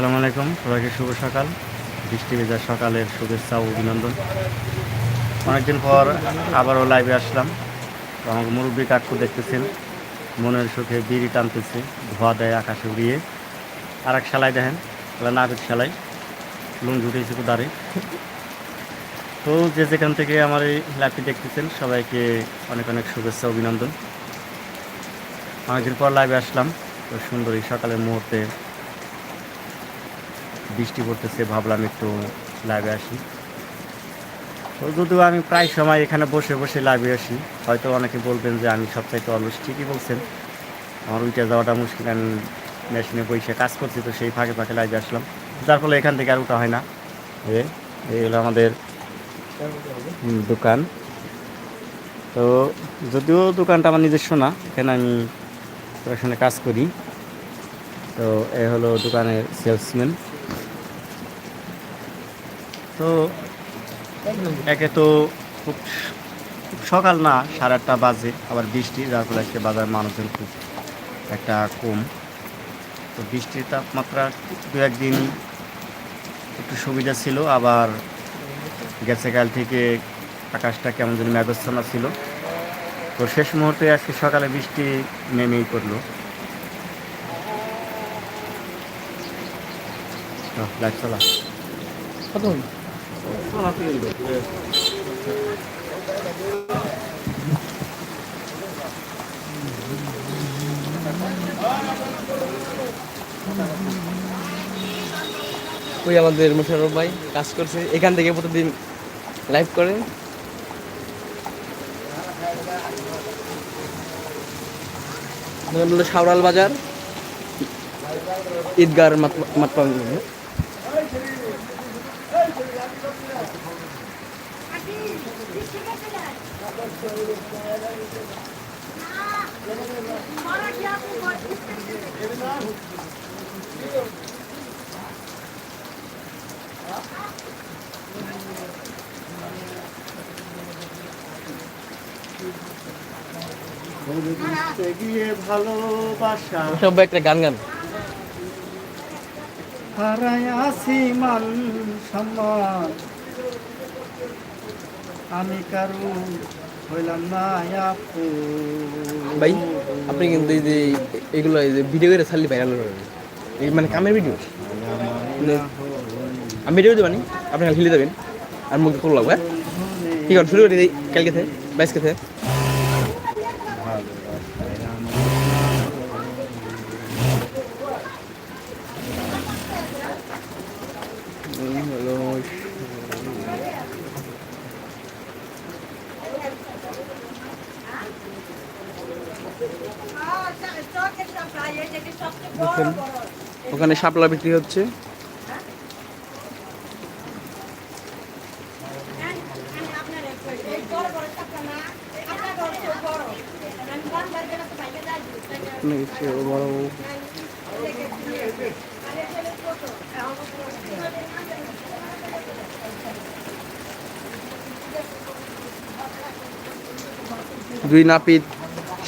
আসসালামু আলাইকুম। সবাইকে শুভ সকাল। বৃষ্টি ভেজা সকালের শুভেচ্ছা অভিনন্দন। অনেকদিন পর আবারও লাইভে আসলাম। তো আমাকে মুরব্বী কাকু দেখতেছেন। মনের সুখে বিড়ি টানতেছে, ধোয়া দেয় আকাশে উড়িয়ে। আর এক শালাই দেখেন তাহলে নাগর শালাই লুঙ্গি উঠেছে দাঁড়ে তো যে যেখান থেকে আমার এই লাইভটি দেখতেছেন, সবাইকে অনেক অনেক শুভেচ্ছা, অভিনন্দন। অনেকদিন পর লাইভে আসলাম। তো সুন্দর এই সকালের মুহূর্তে বৃষ্টি পড়তেছে, ভাবলাম একটু লাইভে আসি। তো যদিও আমি প্রায় সময় এখানে বসে বসে লাইভে আসি, হয়তো অনেকে বলবেন যে আমি সবচাইতে অলস, ঠিকই বলছেন। আমার উঠে যাওয়াটা মুশকিল, আমি মেশিনে বসে কাজ করছি, তো সেই ফাঁকে ফাঁকে লাইভে আসলাম। যার ফলে এখান থেকে আর উঠা হয় না। এই হলো আমাদের দোকান। তো যদিও দোকানটা আমার নিজস্ব না, এখানে আমি কাজ করি। তো এ হলো দোকানের সেলসম্যান। তো একে তো খুব সকাল না, সাড়ে আটটা বাজে, আবার বৃষ্টি, যার ফলে আজকে বাজার মানুষজন খুব একটা কম। তো বৃষ্টির তাপমাত্রা দু একদিন একটু সুবিধা ছিল, আবার গেছে কাল থেকে আকাশটা কেমন যেন মেঘচ্ছন্ন ছিল। তো শেষ মুহূর্তে আজকে সকালে বৃষ্টি নেমেই পড়ল। লাইট চলা। ওই আমাদের মোশারফ ভাই কাজ করছে। এখান থেকে প্রতিদিন লাইভ করে। সাউরাল বাজার ঈদগার মাতপা বুঝতে গিয়ে ভালোবাসা সব একটা গান গান। হারাই আসি মান সম্মান। আমি কারু হইলাম না আপু। ভাই আপনি কিন্তু এই যে এগুলো এই যে ভিডিও করে ছাড়লি ভাইরাল করেন এই মানে কামের ভিডিও আমি ভিডিও দেবানি আপনি কাল খেলে দেবেন। আর মুখে করো লাগবে হ্যাঁ? ঠিক আছে শুরু করে দিই কালকে থেকে বাইশ কে থেকে। দেখেন ওখানে শাপলা বিক্রি হচ্ছে। বড় দুই নাপিত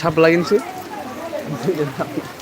শাপলা কিনছে। দুই নাপিত।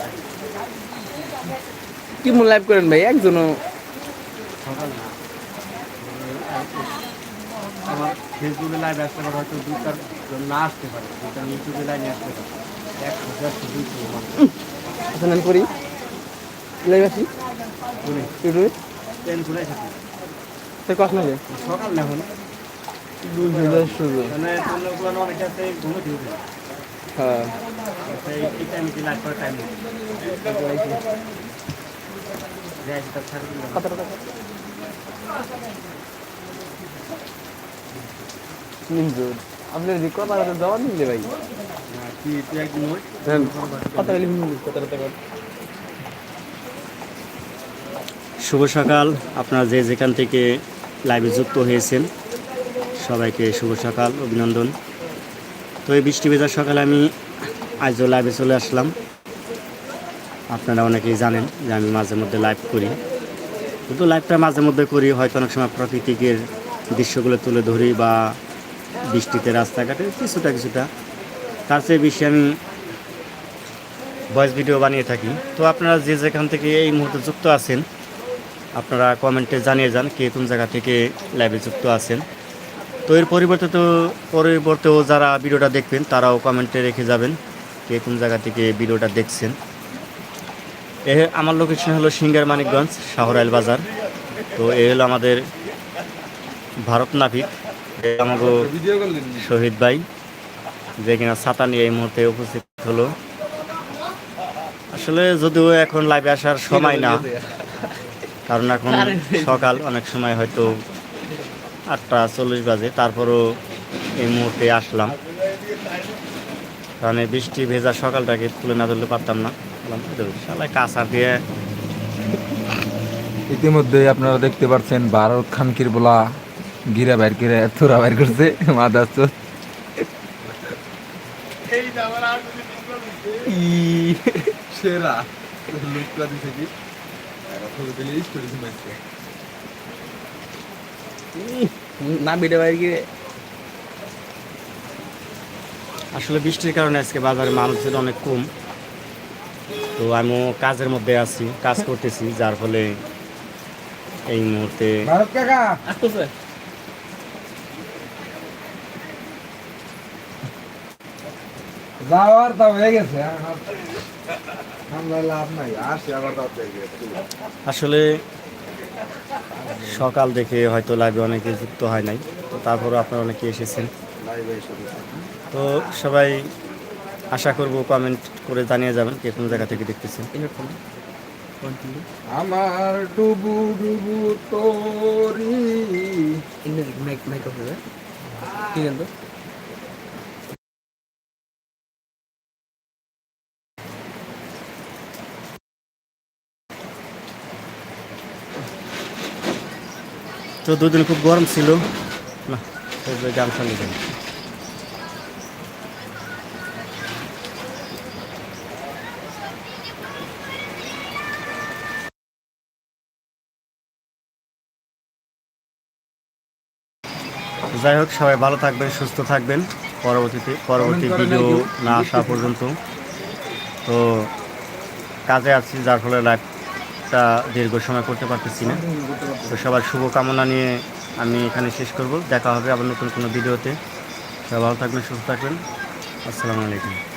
কি মন লাইভ করেন ভাই? একজনও। সকাল না আমার ফেসবুকে লাইভ আসতে পারে হয়তো দুটার না আসতে পারে দুটার ইউটিউবে লাইনে আসতে পারে। দেড়শো দুইশো মানুষ আচ্ছা করি। লাইভ আছি বলে ইউটিউবে ট্রেন ঘুরে থাকে। তো কষ্ট না যায় সকাল না এখন। দুইশো দেড়শো মানে অন্যগুলো অনেক আছে ঘুমে হ্যাঁ। কত টাকা? নিমজোর আপনার যে কথা কথা জবাব দিলে ভাই। শুভ সকাল। আপনারা যে যেখান থেকে লাইভে যুক্ত হয়েছেন সবাইকে শুভ সকাল অভিনন্দন। তো এই বৃষ্টি ভেজা সকালে আমি আজও লাইভে চলে আসলাম। আপনারা অনেকেই জানেন যে আমি মাঝে মধ্যে লাইভ করি। কিন্তু লাইভটা মাঝে মধ্যে করি, হয়তো অনেক সময় প্রাকৃতিকের দৃশ্যগুলো তুলে ধরি বা বৃষ্টিতে রাস্তাঘাটে কিছুটা কিছুটা। তার চেয়ে বেশি আমি ভয়েস ভিডিও বানিয়ে থাকি। তো আপনারা যে যেখান থেকে এই মুহূর্তে যুক্ত আছেন, আপনারা কমেন্টে জানিয়ে যান কে কোন জায়গা থেকে লাইভে যুক্ত আছেন। তো এর পরিবর্তে তো, পরিবর্তেও যারা ভিডিওটা দেখবেন, তারাও কমেন্টে রেখে যাবেন। কে কোন জায়গা থেকে ভিডিওটা দেখছেন? এ আমার লোকেশন হলো সিঙ্গার মানিকগঞ্জ শাহরাইল বাজার। তো এ হলো আমাদের ভারত নাবিক এ আমাকে শহীদ ভাই যে কিনা ছাতা নিয়ে এই মুহূর্তে উপস্থিত হলো। আসলে যদিও এখন লাইভে আসার সময় না কারণ এখন সকাল অনেক সময় হয়তো আটটা চল্লিশ বাজে তারপরও এই মুহূর্তে আসলাম। কারণ এই বৃষ্টি ভেজা সকালটাকে তুলে না ধরলে পারতাম না। কাঁচা দিয়ে ইতিমধ্যে আপনারা দেখতে পাচ্ছেন ভারত খানকির বলা গিরা বাইর করে থোরা বাইর করছে মাদার চোদ। সেরা। লুকা দিছে কি? ফটো দিলে স্টোরি দিছে না ভিডিও বাইরে গিয়ে আসলে বৃষ্টির কারণে আজকে বাজারে মানুষের অনেক কম। তো আমিও কাজের মধ্যে আছি কাজ করতেছি যার ফলে এই মুহূর্তে যাওয়ার হয়ে গেছে আসলে সকাল দেখে হয়তো লাইভে অনেকে যুক্ত হয় নাই তো তারপরও আপনারা অনেকে এসেছেন। তো সবাই আশা করব কমেন্ট করে জানিয়ে যাবেন কে কোন জায়গা থেকে দেখতেছেন। আমার ডুবু ডুবু তোরি। কি তো দুদিন খুব গরম ছিল। না এই যে যাই হোক সবাই ভালো থাকবেন সুস্থ থাকবেন। পরবর্তীতে পরবর্তী ভিডিও না আসা পর্যন্ত। তো কাজে আছি যার ফলে লাইফটা দীর্ঘ সময় করতে পারতেছি না। তো সবার শুভকামনা নিয়ে আমি এখানে শেষ করব। দেখা হবে আবার নতুন কোনো ভিডিওতে সবাই ভালো থাকবেন সুস্থ থাকবেন। আসসালামু আলাইকুম।